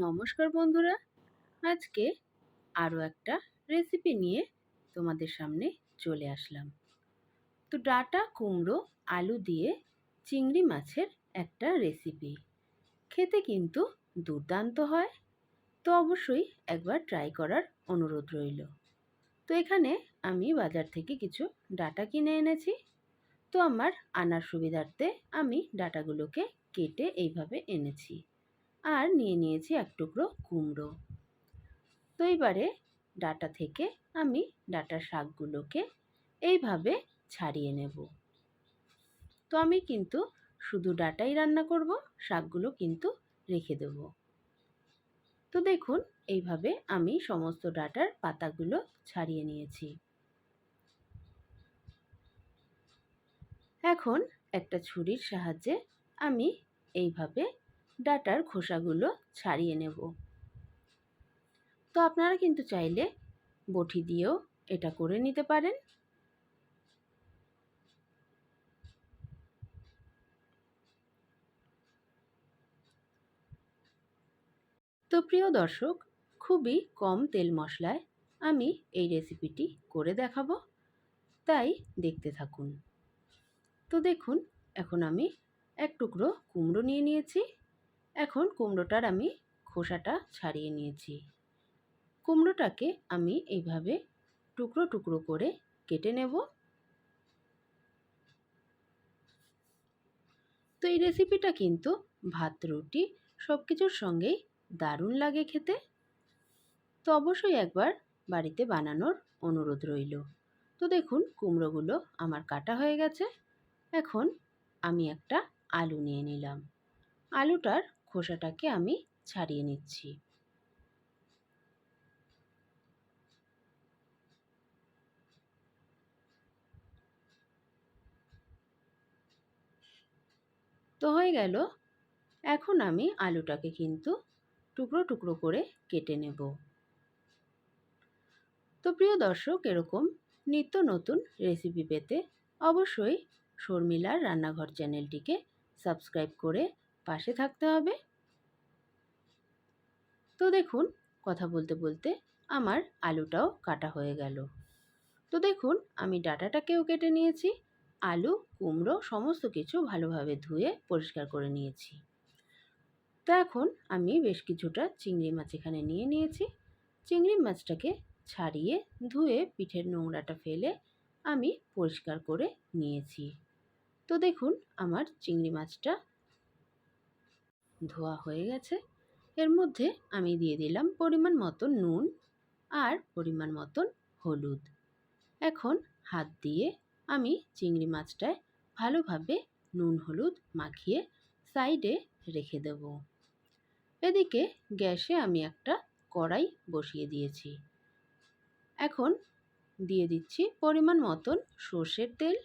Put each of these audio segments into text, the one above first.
নমস্কার বন্ধুরা। আজকে আরও একটা রেসিপি নিয়ে তোমাদের সামনে চলে আসলাম। তো ডাটা, কুমড়ো, আলু দিয়ে চিংড়ি মাছের একটা রেসিপি খেতে কিন্তু দুর্দান্ত হয়। তো অবশ্যই একবার ট্রাই করার অনুরোধ রইল। তো এখানে আমি বাজার থেকে কিছু ডাটা কিনে এনেছি। তো আমার আনার সুবিধার্থে আমি ডাটাগুলোকে কেটে এইভাবে এনেছি। আর নিয়ে নিয়েছি এক টুকরো কুমড়ো। তো এবারে ডাটা থেকে আমি ডাটার শাকগুলোকে এইভাবে ছাড়িয়ে নেব। তো আমি কিন্তু শুধু ডাটাই রান্না করব, শাকগুলো কিন্তু রেখে দেব। তো দেখুন, এইভাবে আমি সমস্ত ডাটার পাতাগুলো ছাড়িয়ে নিয়েছি। এখন একটা ছুরির সাহায্যে আমি এইভাবে ডাটার খোসাগুলো ছাড়িয়ে নেব। তো আপনারা কিন্তু চাইলে বটি দিয়েও এটা করে নিতে পারেন। তো প্রিয় দর্শক, খুবই কম তেল মশলায় আমি এই রেসিপিটি করে দেখাবো। তাই দেখতে থাকুন। তো দেখুন, এখন আমি এক টুকরো কুমড়ো নিয়ে নিয়েছি। এখন কুমড়োটার আমি খোসাটা ছাড়িয়ে নিয়েছি। কুমড়োটাকে আমি এইভাবে টুকরো টুকরো করে কেটে নেব। তো এই রেসিপিটা কিন্তু ভাত, রুটি সব কিছুর সঙ্গেই দারুণ লাগে খেতে। তো অবশ্যই একবার বাড়িতে বানানোর অনুরোধ রইল। তো দেখুন কুমড়োগুলো আমার কাটা হয়ে গেছে। এখন আমি একটা আলু নিয়ে নিলাম। আলুটার খোসাটাকে আমি ছাড়িয়ে নিচ্ছি। তো হয়ে গেল। এখন আমি আলুটাকে কিন্তু টুকরো টুকরো করে কেটে নেব। তো প্রিয় দর্শক, এরকম নিত্য নতুন রেসিপি পেতে অবশ্যই শর্মিলার রান্নাঘর চ্যানেলটিকে সাবস্ক্রাইব করে পাশে থাকতে হবে। তো দেখুন, কথা বলতে বলতে আমার আলুটাও কাটা হয়ে গেল। তো দেখুন, আমি ডাটাটাকেও কেটে নিয়েছি, আলু, কুমড়ো, সমস্ত কিছু ভালোভাবে ধুয়ে পরিষ্কার করে নিয়েছি। তো এখন আমি বেশ কিছুটা চিংড়ি মাছ এখানে নিয়ে নিয়েছি। চিংড়ি মাছটাকে ছাড়িয়ে ধুয়ে পিঠের নোংরাটা ফেলে আমি পরিষ্কার করে নিয়েছি। তো দেখুন, আমার চিংড়ি মাছটা ধোয়া হয়ে গেছে। এর মধ্যে আমি দিয়ে দিলাম পরিমাণ মতন নুন আর পরিমাণ মতন হলুদ। এখন হাত দিয়ে আমি চিংড়ি মাছটায় ভালোভাবে নুন হলুদ মাখিয়ে সাইডে রেখে দেব। এদিকে গ্যাসে আমি একটা কড়াই বসিয়ে দিয়েছি। এখন দিয়ে দিচ্ছি পরিমাণ মতন সর্ষের তেল।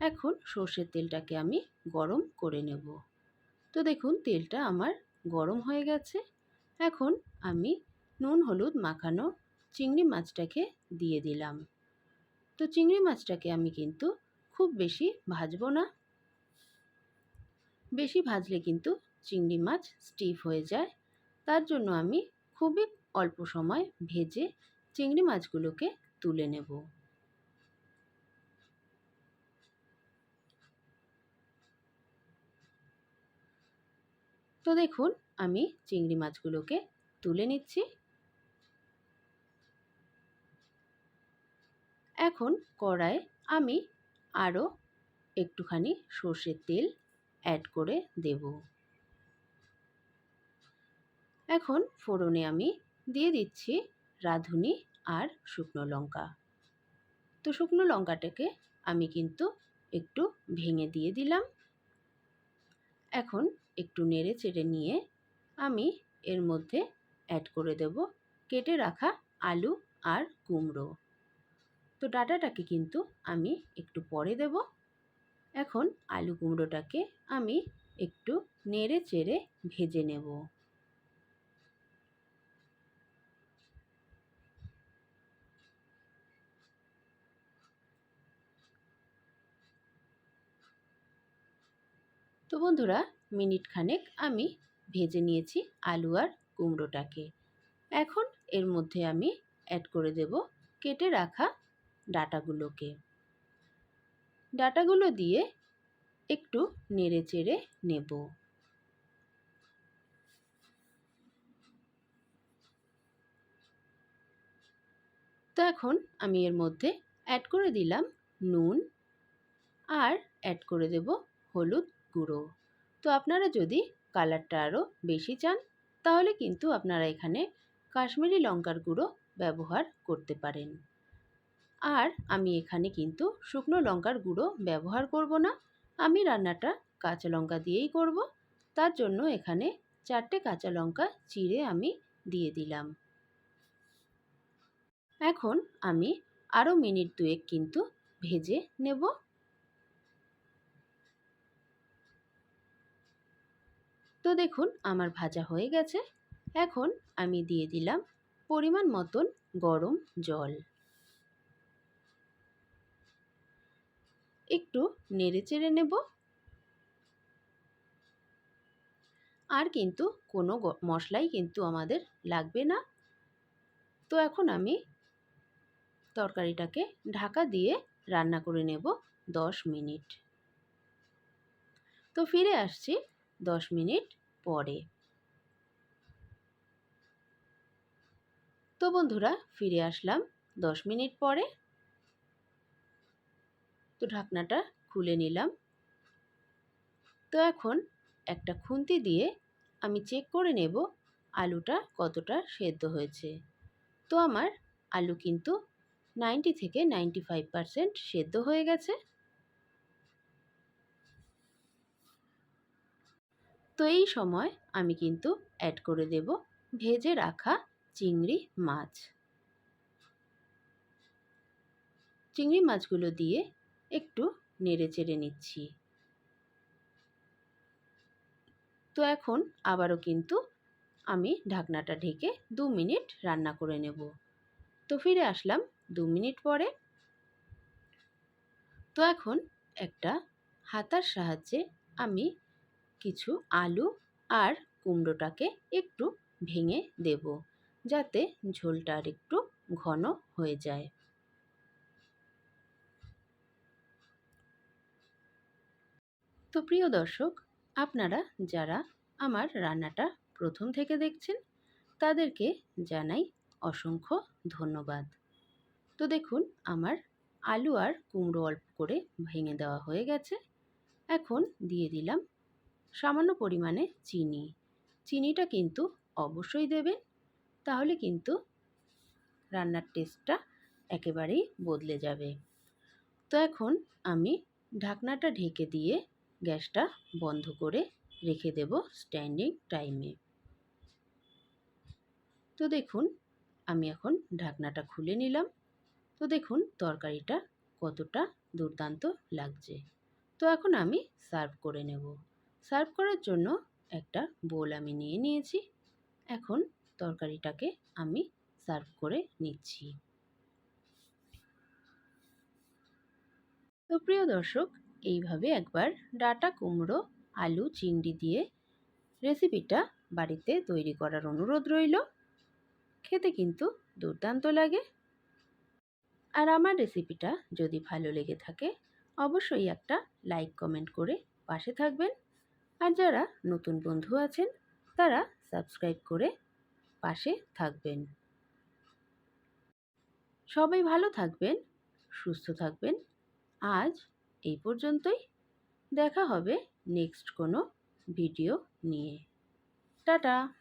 এখন সর্ষের তেলটাকে আমি গরম করে নেব। তো দেখুন, তেলটা আমার গরম হয়ে গেছে। এখন আমি নুন, হলুদ মাখানো চিংড়ি মাছটাকে দিয়ে দিলাম। তো চিংড়ি মাছটাকে আমি কিন্তু খুব বেশি ভাজবো না। বেশি ভাজলে কিন্তু চিংড়ি মাছ স্টিফ হয়ে যায়। তার জন্য আমি খুবই অল্প সময় ভেজে চিংড়ি মাছগুলোকে তুলে নেব। তো দেখুন, আমি চিংড়ি মাছগুলোকে তুলে নিচ্ছি। এখন কড়ায় আমি আরও একটুখানি সর্ষের তেল অ্যাড করে দেব। এখন ফোড়নে আমি দিয়ে দিচ্ছি রাঁধুনি আর শুকনো লঙ্কা। তো শুকনো লঙ্কাটাকে আমি কিন্তু একটু ভেঙে দিয়ে দিলাম। এখন একটু নেড়ে চেড়ে নিয়ে আমি এর মধ্যে অ্যাড করে দেব। কেটে রাখা আলু আর কুমড়ো। তো ডাটাটাকে কিন্তু আমি একটু পরে দেব। এখন আলু কুমড়োটাকে আমি একটু নেড়ে চেড়ে ভেজে নেব। তো বন্ধুরা মিনিট খানেক আমি ভেজে নিয়েছি আলু আর কুমড়োটাকে। এখন এর মধ্যে আমি অ্যাড করে দেব কেটে রাখা ডাটাগুলোকে। ডাটাগুলো দিয়ে একটু নেড়ে চেড়ে নেব। তো এখন আমি এর মধ্যে অ্যাড করে দিলাম নুন আর অ্যাড করে দেব হলুদ গুঁড়ো। তো আপনারা যদি কালারটা আরও বেশি চান, তাহলে কিন্তু আপনারা এখানে কাশ্মীরি লঙ্কার গুঁড়ো ব্যবহার করতে পারেন। আর আমি এখানে কিন্তু শুকনো লঙ্কার গুঁড়ো ব্যবহার করব না, আমি রান্নাটা কাঁচা লঙ্কা দিয়েই করব। তার জন্য এখানে চারটে কাঁচা লঙ্কা চিড়ে আমি দিয়ে দিলাম। এখন আমি আরও মিনিট দুয়েক কিন্তু ভেজে নেব। তো দেখুন, আমার ভাজা হয়ে গেছে। এখন আমি দিয়ে দিলাম পরিমাণ মতন গরম জল। একটু নেড়ে চেড়ে নেব। আর কিন্তু কোনো মশলাই কিন্তু আমাদের লাগবে না। তো এখন আমি তরকারিটাকে ঢাকা দিয়ে রান্না করে নেব দশ মিনিট। তো ফিরে আসছি দশ মিনিট পরে তো বন্ধুরা, ফিরে আসলাম দশ মিনিট পরে। তো ঢাকনাটা খুলে নিলাম। তো এখন একটা খুন্তি দিয়ে আমি চেক করে নেব আলুটা কতটা সেদ্ধ হয়েছে। তো আমার আলু কিন্তু নাইনটি থেকে নাইনটি ফাইভ পারসেন্ট সেদ্ধ হয়ে গেছে। তো এই সময় আমি কিন্তু অ্যাড করে দেব ভেজে রাখা চিংড়ি মাছ। চিংড়ি মাছগুলো দিয়ে একটু নেড়ে চেড়ে নিচ্ছি। তো এখন আবারও কিন্তু আমি ঢাকনাটা ঢেকে দু মিনিট রান্না করে নেব। তো ফিরে আসলাম দু মিনিট পরে। তো এখন একটা হাতার সাহায্যে আমি কিছু আলু আর কুমড়োটাকে একটু ভেঙে দেব, যাতে ঝোলটা আর একটু ঘন হয়ে যায়। তো প্রিয় দর্শক, আপনারা যারা আমার রান্নাটা প্রথম থেকে দেখছেন, তাদেরকে জানাই অসংখ্য ধন্যবাদ। তো দেখুন, আমার আলু আর কুমড়ো অল্প করে ভেঙে দেওয়া হয়ে গেছে। এখন দিয়ে দিলাম সামান্য পরিমাণে চিনি। চিনিটা কিন্তু অবশ্যই দেবেন। তাহলে কিন্তু রান্নার টেস্টটা একেবারেই বদলে যাবে। তো এখন আমি ঢাকনাটা ঢেকে দিয়ে গ্যাসটা বন্ধ করে রেখে দেব স্ট্যান্ডিং টাইমে তো দেখুন, আমি এখন ঢাকনাটা খুলে নিলাম। তো দেখুন, তরকারিটা কতটা দুর্দান্ত লাগছে। তো এখন আমি সার্ভ করে নেব। সার্ভ করার জন্য একটা বোল আমি নিয়ে নিয়েছি। এখন তরকারিটাকে আমি সার্ভ করে নিচ্ছি। তো প্রিয় দর্শক, এইভাবে একবার ডাটা, কুমড়ো, আলু, চিংড়ি দিয়ে রেসিপিটা বাড়িতে তৈরি করার অনুরোধ রইল। খেতে কিন্তু দুর্দান্ত লাগে। আর আমার রেসিপিটা যদি ভালো লেগে থাকে, অবশ্যই একটা লাইক, কমেন্ট করে পাশে থাকবেন। আর যারা নতুন বন্ধু আছেন, তারা সাবস্ক্রাইব করে পাশে থাকবেন। সবাই ভালো থাকবেন, সুস্থ থাকবেন। আজ এই পর্যন্তই। দেখা হবে নেক্সট কোনো ভিডিও নিয়ে। টাটা!